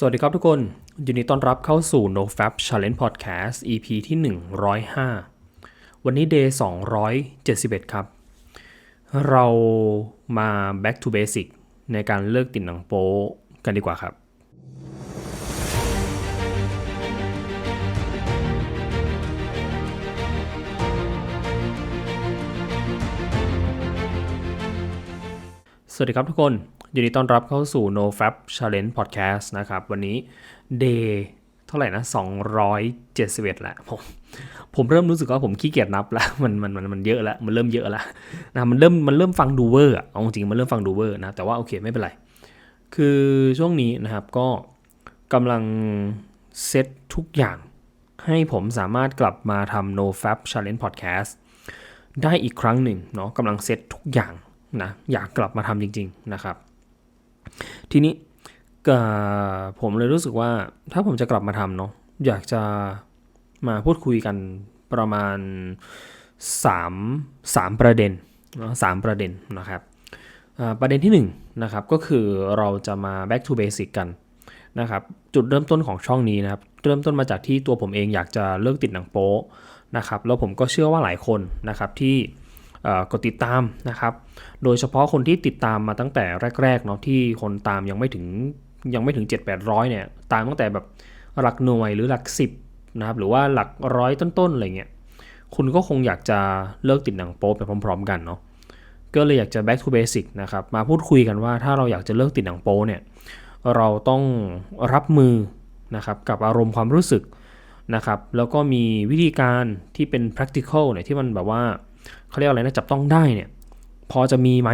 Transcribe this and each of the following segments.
สวัสดีครับทุกคน ยินดีต้อนรับเข้าสู่ NoFap Challenge Podcast EP ที่ 105 วันนี้ Day 271 ครับ เรามา back to basic ในการเลิกติดหนังโป๊กันดีกว่าครับ สวัสดีครับทุกคน ยินดีต้อนรับเข้าสู่ NoFap Challenge Podcast นะครับ วันนี้ Day เท่าไหร่นะ 271แหละผมผมเริ่มรู้สึกว่าผมขี้เกียจนับแล้วมันมันมันมันเยอะแล้วมันเริ่มเยอะแล้วนะมันเริ่มมันเริ่มฟังดูเวอร์อะเอาจริงมันเริ่มฟังดูเวอร์นะแต่ว่าโอเคไม่เป็นไร คือช่วงนี้นะครับก็กำลังเซตทุกอย่าง ให้ผมสามารถกลับมาทำ NoFap Challenge Podcast ได้อีกครั้งหนึ่งเนาะกำลังเซตทุกอย่างนะอยากกลับมาทำจริง ๆ นะครับ ทีนี้ผมเลยรู้สึกว่าถ้าผมจะกลับมาทำเนาะอยากจะมาพูดคุยกันประมาณ 3 3 ประเด็นเนาะสามประเด็นนะครับประเด็นที่1นะครับก็คือเราจะมา back to basic กันนะครับจุดเริ่มต้นของช่องนี้นะครับเริ่มต้นมาจากที่ตัวผมเองอยากจะเลิกติดหนังโป๊นะครับแล้วผมก็เชื่อว่าหลายคนนะครับที่ กดติดตามนะครับ โดยเฉพาะคนที่ติดตามมาตั้งแต่แรกๆเนาะที่คนตามยังไม่ถึงยังไม่ถึง 7 8 0 0เนี่ยตามตั้งแต่แบบหลักหน่วยหรือหลัก 10นะครับหรือว่าหลักร้อยต้นๆอะไรเงี้ยคุณก็คงอยากจะเลิกติดหนังโป๊ไปพร้อม ๆ กันเนาะก็เลยอยากจะ back to basic นะครับมาพูดคุยกันว่าถ้าเราอยากจะเลิกติดหนังโป๊เนี่ยเราต้องรับมือนะครับกับอารมณ์ความรู้สึกนะครับแล้วก็มีวิธีการที่เป็น practical เนี่ยที่มันแบบว่า เขาเรียกอะไรนะจับต้องได้เนี่ยพอจะมีไหม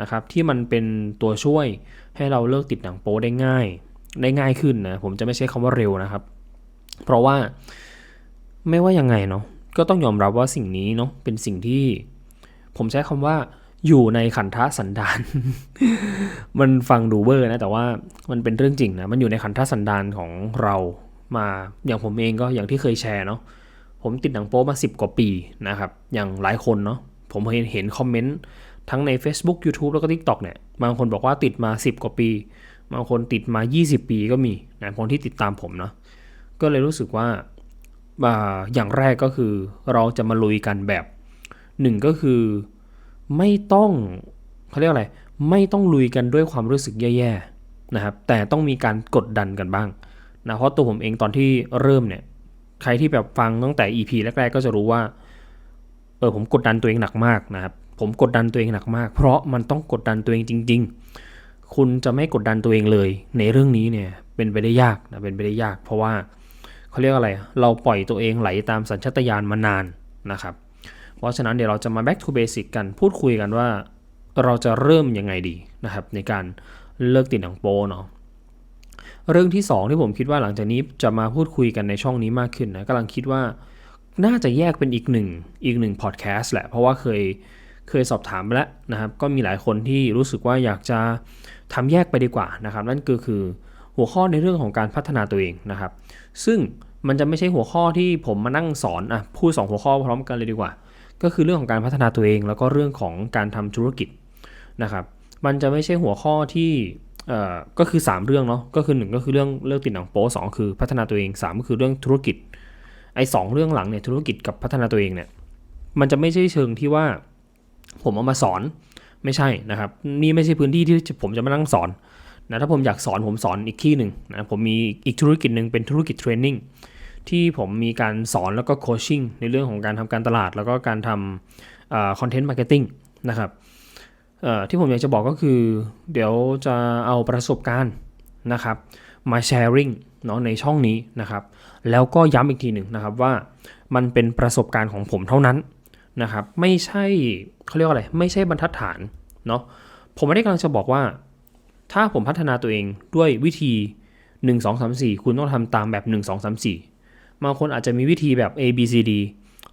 นะครับที่มันเป็นตัวช่วยให้เราเลิกติดหนังโป๊ได้ง่าย ได้ง่ายขึ้นนะผมจะไม่ใช้คำว่าเร็วนะครับ เพราะว่าไม่ว่ายังไงเนาะก็ต้องยอมรับว่าสิ่งนี้เนาะเป็นสิ่งที่ ผมใช้คำว่าอยู่ในขันธสันดาน มันฟังดูเวอร์นะ แต่ว่ามันเป็นเรื่องจริงนะ มันอยู่ในขันธสันดานของเรามาอย่างผมเองก็อย่างที่เคยแชร์เนาะ ผมติดหนังโป๊มา 10 กว่าปีนะครับ อย่างหลายคนเนาะ ผมเห็นเห็นคอมเมนต์ทั้งใน Facebook YouTube แล้วก็ TikTok เนี่ย บางคนบอกว่าติดมา 10 กว่าปี บางคนติดมา 20 ปีก็มีนะคนที่ติดตามผมเนาะ ก็เลยรู้สึกว่า อย่างแรกก็คือเราจะมาลุยกันแบบหนึ่งก็คือไม่ต้องเขาเรียกอะไร ไม่ต้องลุยกันด้วยความรู้สึกแย่ๆนะครับ แต่ต้องมีการกดดันกันบ้างนะ เพราะตัวผมเองตอนที่เริ่มเนี่ย ใครที่แบบฟังตั้งแต่ EP แรก ๆ ก็จะรู้ว่า เออผมกดดันตัวเองหนักมากนะครับ ผมกดดันตัวเองหนักมาก เพราะมันต้องกดดันตัวเองจริง ๆ คุณจะไม่กดดันตัวเองเลย ในเรื่องนี้เนี่ยเป็นไปได้ยากนะเป็นไปได้ยาก เพราะว่าเขาเรียกอะไร เราปล่อยตัวเองไหลตามสัญชาตญาณมานานนะครับ เพราะฉะนั้นเดี๋ยวเราจะมา back to basic กันพูดคุยกันว่าเราจะเริ่มยังไงดีนะครับ ในการเลิกติดหนังโปเนาะ เรื่องที่ 2 ที่ผมคิดว่าหลังจากนี้จะมาพูดคุยกันในช่องนี้มากขึ้นนะกำลังคิดว่าน่าจะแยกเป็นอีกหนึ่งอีกหนึ่งพอดแคสต์แหละ เพราะว่าเคยเคยสอบถามไปแล้วนะครับ ก็มีหลายคนที่รู้สึกว่าอยากจะทำแยกไปดีกว่านะครับ นั่นก็คือหัวข้อในเรื่องของการพัฒนาตัวเองนะครับ ซึ่งมันจะไม่ใช่หัวข้อที่ผมมานั่งสอนอะพูด2หัวข้อพร้อมกันเลยดีกว่า ก็คือเรื่องของการพัฒนาตัวเอง แล้วก็เรื่องของการทำธุรกิจนะครับ มันจะไม่ใช่หัวข้อที่ ก็คือ 3 เรื่องเนาะก็คือ 1 ก็คือเรื่องเรื่องติดหนังโป๊สองคือพัฒนาตัวเอง 3 ก็คือเรื่องธุรกิจไอ้สเรื่องหลังเนี่ยธุรกิจกับพัฒนาตัวเองเนี่ยมันจะไม่ใช่เชิงที่ว่าผมเอามาสอนไม่ใช่นะครับ นี่ไม่ใช่พื้นที่ที่ผมจะมานั่งสอนนะถ้าผมอยากสอนผมสอนอีกที่หนึ่งนะผมมีอีกธุรกิจหนึ่งเป็นธุรกิจเทรนนิ่งที่ผมมีการสอนแล้วก็โคชชิ่งในเรื่องของการทำการตลาด แล้วก็การทำคอนเทนต์มาร์เก็ตติ้งนะครับ ที่ผมอยากจะบอกก็คือ เดี๋ยวจะเอาประสบการณ์นะครับมาแชร์ริงเนาะในช่องนี้นะครับ แล้วก็ย้ำอีกทีหนึ่งนะครับว่ามันเป็นประสบการณ์ของผมเท่านั้นนะครับ ไม่ใช่เขาเรียกว่าอะไร ไม่ใช่บรรทัดฐานเนาะผมไม่ได้กำลังจะบอกว่า ถ้าผมพัฒนาตัวเองด้วยวิธี 1 2 3 4 คุณต้องทำตามแบบ 1 2 3 4บางคนอาจจะมีวิธีแบบ A B C D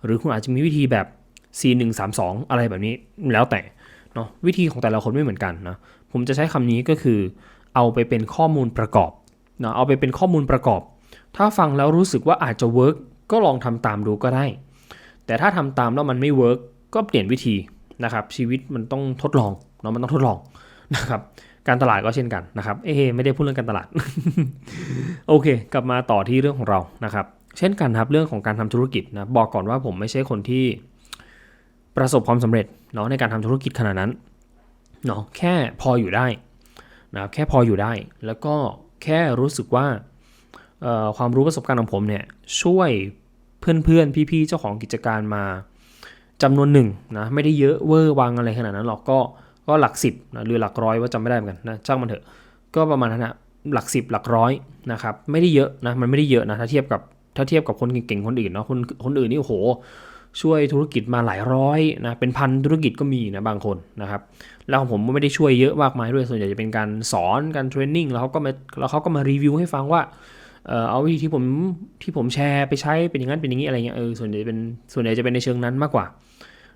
หรือคุณอาจจะมีวิธีแบบ C 1 3 2 อะไรแบบนี้แล้วแต่ เนาะวิธีของแต่ละคนไม่เหมือนกันนะผมจะใช้คำนี้ก็คือ เอาไปเป็นข้อมูลประกอบนะเอาไปเป็นข้อมูลประกอบ ถ้าฟังแล้วรู้สึกว่าอาจจะเวิร์กก็ลองทำตามดูก็ได้ แต่ถ้าทำตามแล้วมันไม่เวิร์กก็เปลี่ยนวิธีนะครับชีวิตมันต้องทดลองเนาะมันต้องทดลองนะครับการตลาดก็เช่นกันนะครับ เอะไม่ได้พูดเรื่องการตลาด โอเค กลับมาต่อที่เรื่องของเรานะครับ เช่นกันครับเรื่องของการทำธุรกิจนะบอกก่อนว่าผมไม่ใช่คนที่ ประสบความสำเร็จเนาะในการทำธุรกิจขนาดนั้นเนาะแค่พออยู่ได้นะครับแค่พออยู่ได้ แล้วก็แค่รู้สึกว่าความรู้ประสบการณ์ของผมเนี่ยช่วยเพื่อนๆ พี่ๆ เจ้าของกิจการมาจำนวนหนึ่งนะไม่ได้เยอะเวอร์วังอะไรขนาดนั้นหรอกก็ก็หลักสิบนะหรือหลักร้อยว่าจำไม่ได้เหมือนกันนะช่างมันเถอะก็ประมาณนั้นนะหลักสิบหลักร้อยนะครับไม่ได้เยอะนะมันไม่ได้เยอะนะถ้าเทียบกับถ้าเทียบกับคนเก่งๆคนอื่นเนาะคนคนอื่นนี่โอ้โห ช่วยธุรกิจมาหลายร้อยนะเป็นพันธุรกิจก็มีนะบางคนนะครับแล้วของผมก็ไม่ได้ช่วยเยอะมากมายด้วยส่วนใหญ่จะเป็นการสอนการเทรนนิ่งแล้วเขาก็มาแล้วเขาก็มารีวิวให้ฟังว่าเออเอาวิธีที่ผมที่ผมแชร์ไปใช้เป็นอย่างนั้นเป็นอย่างนี้อะไรเงี้ยเออส่วนใหญ่เป็นส่วนใหญ่จะเป็นในเชิงนั้นมากกว่า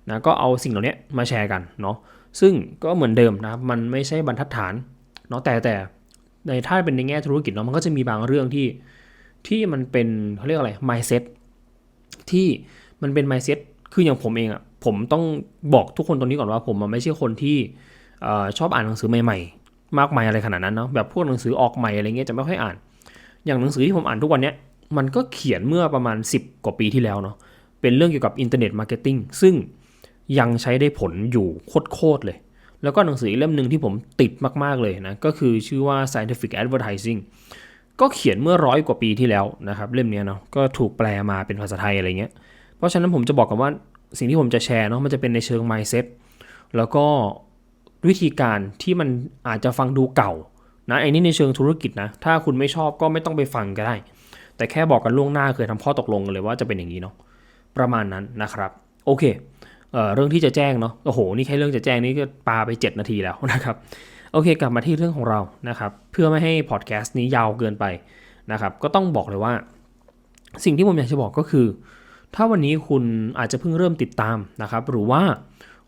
นะก็เอาสิ่งเหล่านี้มาแชร์กันเนาะซึ่งก็เหมือนเดิมนะครับมันไม่ใช่บรรทัดฐานเนาะแต่แต่ในถ้าเป็นในแง่ธุรกิจเนาะมันก็จะมีบางเรื่องที่ที่มันเป็นเขาเรียกอะไร mindset ที่ มันเป็น mindset คืออย่างผมเองอะ่ะผมต้องบอกทุกคนตรงนี้ก่อนว่าผมอะไม่ใช่คนที่อชอบอ่านหนังสือใหม่ๆ มากมายอะไรขนาดนั้นเนาะแบบพวกหนังสือออกใหม่อะไรเงี้ยจะไม่ค่อยอ่าน อย่างหนังสือที่ผมอ่านทุกวันเนี้ยมันก็เขียนเมื่อประมาณ 10 กว่าปีที่แล้วเนาะเป็นเรื่องเกี่ยวกับอินเทอร์เน็ตมาร์เก็ตติ้งซึ่งยังใช้ได้ผลอยู่โคตรๆเลย แล้วก็หนังสือเล่มหนึ่งที่ผมติดมากๆเลยนะ ก็คือชื่อว่า scientific advertising ก็เขียนเมื่อร้อยกว่าปีที่แล้วนะครับ เล่มเนี้ยเนาะก็ถูกแปลมาเป็นภาษาไทยอะไรเงี้ย เพราะฉะนั้นผมจะบอกกันว่าสิ่งที่ผมจะแชร์เนาะมันจะเป็นในเชิง mindset แล้วก็วิธีการที่มันอาจจะฟังดูเก่านะไอ้นี่ในเชิงธุรกิจนะถ้าคุณไม่ชอบก็ไม่ต้องไปฟังก็ได้ แต่แค่บอกกันล่วงหน้าเคยทำข้อตกลงกันเลยว่าจะเป็นอย่างนี้เนาะประมาณนั้นนะครับ โอเคเอ่อเรื่องที่จะแจ้งเนาะโอ้โหนี่แค่เรื่องจะแจ้งนี่ก็ปาไป 7 นาทีแล้วนะครับโอเค กลับมาที่เรื่องของเรานะครับเพื่อไม่ให้พอดแคสต์นี้ยาวเกินไปนะครับก็ต้องบอกเลยว่า สิ่งที่ผมอยากจะบอกก็คือ ถ้าวันนี้คุณอาจจะเพิ่งเริ่มติดตามนะครับ หรือว่า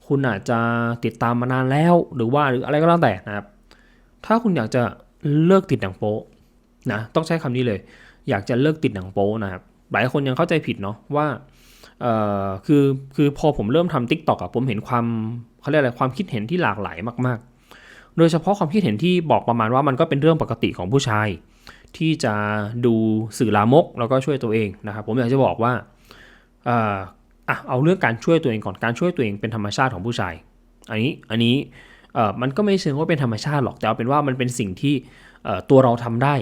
คุณอาจจะติดตามมานานแล้ว หรือว่าหรืออะไรก็แล้วแต่นะครับ ถ้าคุณอยากจะเลิกติดหนังโป๊นะต้องใช้คำนี้เลย อยากจะเลิกติดหนังโป๊นะครับ หลายคนยังเข้าใจผิดเนาะว่าเอ่อคือคือพอผมเริ่มทำทิกตอกอะผมเห็นความเขาเรียกอะไรความคิดเห็นที่หลากหลายมากๆ โดยเฉพาะความคิดเห็นที่บอกประมาณว่ามันก็เป็นเรื่องปกติของผู้ชาย ที่จะดูสื่อลามกแล้วก็ช่วยตัวเองนะครับ ผมอยากจะบอกว่า อ่าอะเอาเรื่องการช่วยตัวเองก่อนการช่วยตัวเองเป็นธรรมชาติของผู้ชาย อันนี้อันนี้เอ่อมันก็ไม่เชิงว่าเป็นธรรมชาติหรอกแต่เอาเป็นว่ามันเป็นสิ่งที่เอ่อตัวเราทำได้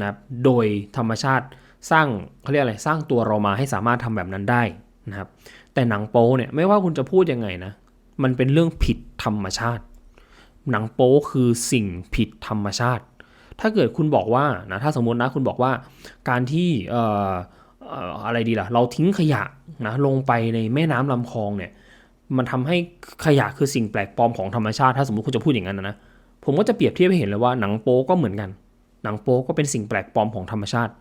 นะครับโดยธรรมชาติสร้างเขาเรียกอะไรสร้างตัวเรามาให้สามารถทำแบบนั้นได้นะครับ แต่หนังโป๊เนี่ยไม่ว่าคุณจะพูดยังไงนะ มันเป็นเรื่องผิดธรรมชาติ หนังโป๊คือสิ่งผิดธรรมชาติ ถ้าเกิดคุณบอกว่านะถ้าสมมตินะคุณบอกว่าการที่เอ่อ อะไรดีล่ะ เราทิ้งขยะนะลงไปในแม่น้ำลำคลองเนี่ย มันทำให้ขยะคือสิ่งแปลกปลอมของธรรมชาติ ถ้าสมมติคุณจะพูดอย่างนั้นนะ ผมก็จะเปรียบเทียบให้เห็นเลยว่าหนังโป๊ก็เหมือนกัน หนังโป๊ก็เป็นสิ่งแปลกปลอมของธรรมชาติ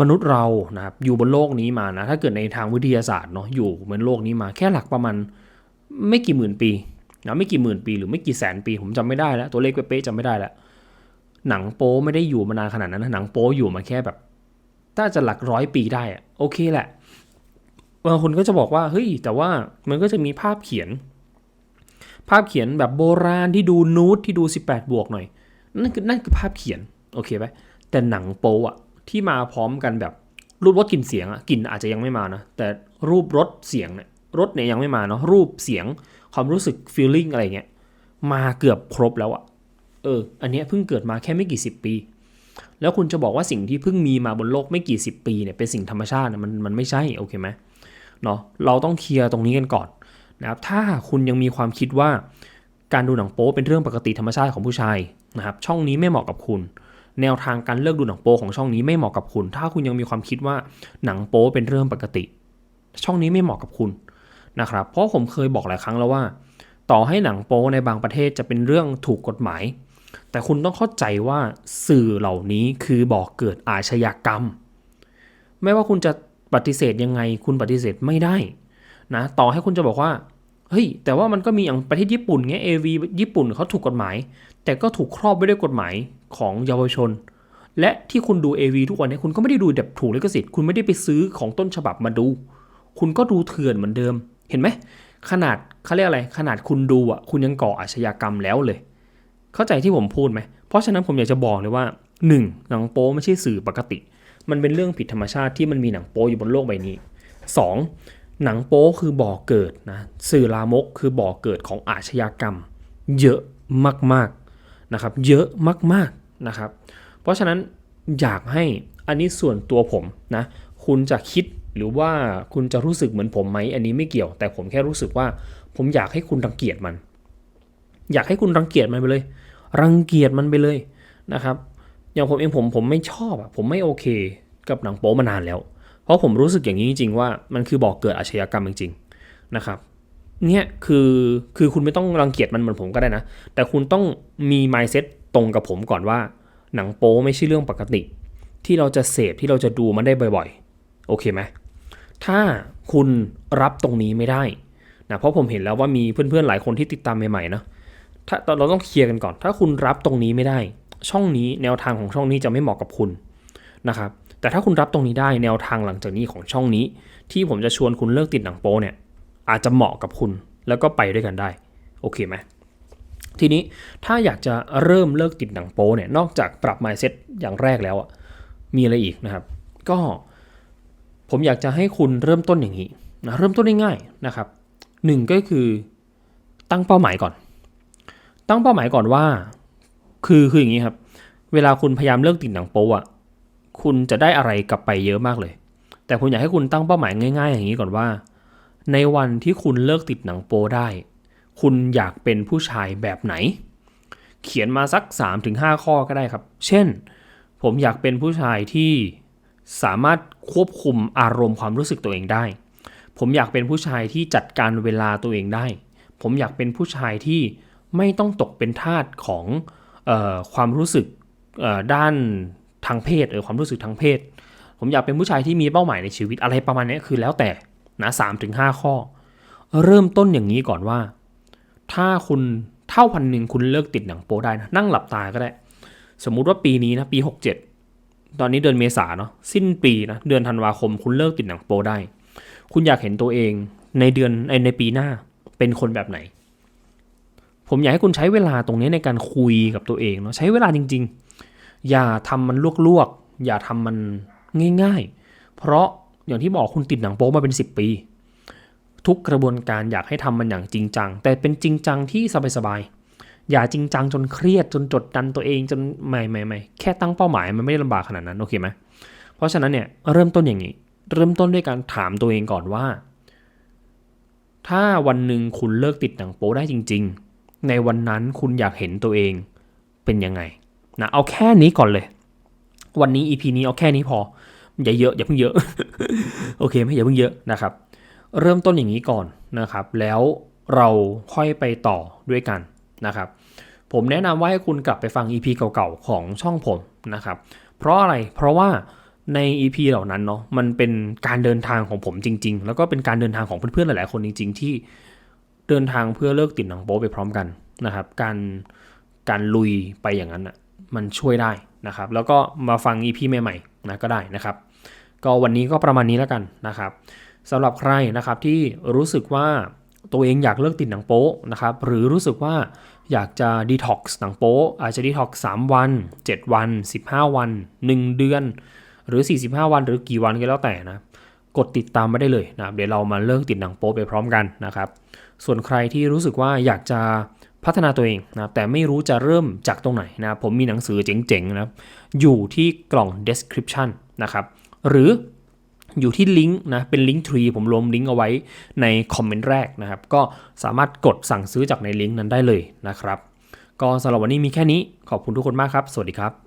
มนุษย์เรานะครับอยู่บนโลกนี้มานะ ถ้าเกิดในทางวิทยาศาสตร์เนาะอยู่บนโลกนี้มาแค่หลักประมาณไม่กี่หมื่นปีนะไม่กี่หมื่นปีหรือไม่กี่แสนปี ผมจำไม่ได้แล้วตัวเลขเป๊ะๆจำไม่ได้แล้วหนังโป๊ไม่ได้อยู่มานานขนาดนั้นหนังโป๊อยู่มาแค่แบบ ถ้าจะหลักร้อยปีได้อะโอเคแหละบางคนก็จะบอกว่าเฮ้ยแต่ว่ามันก็จะมีภาพเขียน ภาพเขียนแบบโบราณที่ดูนูดที่ดู 18 บวกหน่อย นั่นคือนั่นคือภาพเขียนโอเคไหมแต่หนังโป๊อะที่มาพร้อมกันแบบรูปรสกลิ่นเสียงอะกลิ่นอาจจะยังไม่มานะแต่รูปรสเสียงเนี่ยรสเนี่ยยังไม่มาเนาะรูปเสียงความรู้สึก feeling อะไรเงี้ยมาเกือบครบแล้วอะเออ อันเนี้ยเพิ่งเกิดมาแค่ไม่กี่สิบปี แล้วคุณจะบอกว่าสิ่งที่เพิ่งมีมาบนโลกไม่กี่สิบปีเนี่ยเป็นสิ่งธรรมชาติเนี่ยมันมันไม่ใช่โอเคไหมเนาะเราต้องเคลียร์ตรงนี้กันก่อนนะครับถ้าคุณยังมีความคิดว่าการดูหนังโป๊เป็นเรื่องปกติธรรมชาติของผู้ชายนะครับช่องนี้ไม่เหมาะกับคุณ แนวทางการเลิกดูหนังโป๊ของช่องนี้ไม่เหมาะกับคุณ ถ้าคุณยังมีความคิดว่าหนังโป๊เป็นเรื่องปกติ ช่องนี้ไม่เหมาะกับคุณนะครับเพราะผมเคยบอกหลายครั้งแล้วว่า ต่อให้หนังโป๊ในบางประเทศจะเป็นเรื่องถูกกฎหมาย แต่คุณต้องเข้าใจว่าสื่อเหล่านี้คือบอกเกิดอาชญากรรม ไม่ว่าคุณจะปฏิเสธยังไง คุณปฏิเสธไม่ได้นะต่อให้คุณจะบอกว่าเฮ้ยแต่ว่ามันก็มีอย่างประเทศญี่ปุ่นเงี้ยเอวีญี่ปุ่นเขาถูกกฎหมาย แต่ก็ถูกครอบไว้ด้วยกฎหมายของเยาวชน และที่คุณดู AV ทุกวันนี้คุณก็ไม่ได้ดูแบบถูกลิขสิทธิ์คุณไม่ได้ไปซื้อของต้นฉบับมาดู คุณก็ดูเถื่อนเหมือนเดิม เห็นไหมขนาดเขาเรียกอะไร ขนาดคุณดูอะคุณยังก่ออาชญากรรมแล้วเลย เข้าใจที่ผมพูดไหม เพราะฉะนั้นผมอยากจะบอกเลยว่า 1. หนังโป๊ไม่ใช่สื่อปกติ มันเป็นเรื่องผิดธรรมชาติที่มันมีหนังโป๊อยู่บนโลกใบนี้ 2. หนังโป๊คือบ่อเกิดนะสื่อลามกคือบ่อเกิดของอาชญากรรม เยอะมากๆนะครับ เยอะมากๆนะครับ เพราะฉะนั้นอยากให้อันนี้ส่วนตัวผมนะคุณจะคิดหรือว่าคุณจะรู้สึกเหมือนผมไหมอันนี้ไม่เกี่ยว แต่ผมแค่รู้สึกว่า ผมอยากให้คุณรังเกียจมัน อยากให้คุณรังเกียจมันไปเลย รังเกียจมันไปเลยนะครับอย่างผมเองผมผมไม่ชอบอะผมไม่โอเค กับหนังโป๊มานานแล้ว เพราะผมรู้สึกอย่างนี้จริงๆว่ามันคือบอกเกิดอาชญากรรมจริงๆนะครับเนี่ยคือคือคุณไม่ต้องรังเกียจมันเหมือนผมก็ได้นะ แต่คุณต้องมี mindset ตรงกับผมก่อนว่า หนังโป๊ไม่ใช่เรื่องปกติ ที่เราจะเสพที่เราจะดูมันได้บ่อยๆ โอเคไหมถ้าคุณรับตรงนี้ไม่ได้นะเพราะผมเห็นแล้วว่ามีเพื่อนๆหลายคนที่ติดตามใหม่ๆนะ ถ้าเราต้องเคลียร์กันก่อน ถ้าคุณรับตรงนี้ไม่ได้ ช่องนี้แนวทางของช่องนี้จะไม่เหมาะกับคุณนะครับ แต่ถ้าคุณรับตรงนี้ได้แนวทางหลังจากนี้ของช่องนี้ ที่ผมจะชวนคุณเลิกติดหนังโป๊เนี่ยอาจจะเหมาะกับคุณแล้วก็ไปด้วยกันได้ โอเคไหมทีนี้ถ้าอยากจะเริ่มเลิกติดหนังโป๊เนี่ยนอกจากปรับ mindset อย่างแรกแล้วอะมีอะไรอีกนะครับ ก็ผมอยากจะให้คุณเริ่มต้นอย่างนี้นะเริ่มต้นง่ายๆนะครับหนึ่งก็คือตั้งเป้าหมายก่อน ตั้งเป้าหมายก่อนว่า คือคืออย่างนี้ครับ เวลาคุณพยายามเลิกติดหนังโป๊อะคุณจะได้อะไรกลับไปเยอะมากเลย แต่ผมอยากให้คุณตั้งเป้าหมายง่าย ๆ อย่างนี้ก่อนว่า ในวันที่คุณเลิกติดหนังโป๊ได้ คุณอยากเป็นผู้ชายแบบไหน เขียนมาสัก 3-5 ข้อก็ได้ครับ เช่น ผมอยากเป็นผู้ชายที่สามารถควบคุมอารมณ์ความรู้สึกตัวเองได้ ผมอยากเป็นผู้ชายที่จัดการเวลาตัวเองได้ ผมอยากเป็นผู้ชายที่ ไม่ต้องตกเป็นทาสของออความรู้สึกด้านทางเพศเออความรู้สึกทางเพศ ผมอยากเป็นผู้ชายที่มีเป้าหมายในชีวิตอะไรประมาณนี้คือแล้วแต่นะสามถึงห้าข้อ เริ่มต้นอย่างนี้ก่อนว่า ถ้าคุณเท่าพันหนึ่งคุณเลิกติดหนังโป๊ได้นะนั่งหลับตาก็ได้ สมมุติว่าปีนี้นะปี67ตอนนี้เดือนเมษาเนาะสิ้นปีนะเดือนธันวาคม คุณเลิกติดหนังโป๊ได้ คุณอยากเห็นตัวเองในเดือนในปีหน้าเป็นคนแบบไหน ผมอยากให้คุณใช้เวลาตรงนี้ในการคุยกับตัวเองเนาะใช้เวลาจริง ๆ อย่าทำมันลวกๆ อย่าทำมันง่าย ๆ เพราะอย่างที่บอกคุณติดหนังโป๊มาเป็น 10 ปี ทุกกระบวนการอยากให้ทำมันอย่างจริงจัง แต่เป็นจริงจังที่สบายๆอย่าจริงจังจนเครียดจนจดดันตัวเองจนไม่ไม่ไม่แค่ตั้งเป้าหมายมันไม่ได้ลำบากขนาดนั้นโอเคไหมเพราะฉะนั้นเนี่ยเริ่มต้นอย่างนี้ เริ่มต้นด้วยการถามตัวเองก่อนว่า ถ้าวันหนึ่งคุณเลิกติดหนังโป๊ได้จริง ๆ ในวันนั้นคุณอยากเห็นตัวเองเป็นยังไงนะเอาแค่นี้ก่อนเลย วันนี้ EP นี้เอาแค่นี้พออย่าเยอะอย่าเพิ่งเยอะ โอเคไหมอย่าเพิ่งเยอะนะครับ เริ่มต้นอย่างนี้ก่อนนะครับ แล้วเราค่อยไปต่อด้วยกันนะครับ ผมแนะนำว่าให้คุณกลับไปฟัง EP เก่าๆของช่องผมนะครับ เพราะอะไรเพราะว่าใน EP เหล่านั้นเนาะมันเป็นการเดินทางของผมจริง ๆ แล้วก็เป็นการเดินทางของเพื่อนๆหลายๆคนจริง ๆ ที่ เดินทางเพื่อเลิกติดหนังโป๊ไปพร้อมกันนะครับ การการลุยไปอย่างนั้นอะมันช่วยได้นะครับ แล้วก็มาฟัง EP ใหม่ๆนะก็ได้นะครับ ก็วันนี้ก็ประมาณนี้แล้วกันนะครับสำหรับใครนะครับที่รู้สึกว่าตัวเองอยากเลิกติดหนังโป๊นะครับหรือรู้สึกว่าอยากจะดีท็อกซ์หนังโป๊อาจจะดีท็อกซ์3วัน 7 วัน 15 วัน 1 เดือน หรือ 45 วันหรือกี่วันก็แล้วแต่นะกดติดตามมาได้เลยนะเดี๋ยวเรามาเลิกติดหนังโป๊ไปพร้อมกันนะครับ ส่วนใครที่รู้สึกว่าอยากจะพัฒนาตัวเองนะแต่ไม่รู้จะเริ่มจากตรงไหนนะผมมีหนังสือเจ๋งๆนะอยู่ที่กล่อง description นะครับ หรืออยู่ที่ลิงก์นะเป็นลิงก์ทรีผมรวมลิงก์เอาไว้ในคอมเมนต์แรกนะครับ ก็สามารถกดสั่งซื้อจากในลิงก์นั้นได้เลยนะครับ ก็สำหรับวันนี้มีแค่นี้ขอบคุณทุกคนมากครับ สวัสดีครับ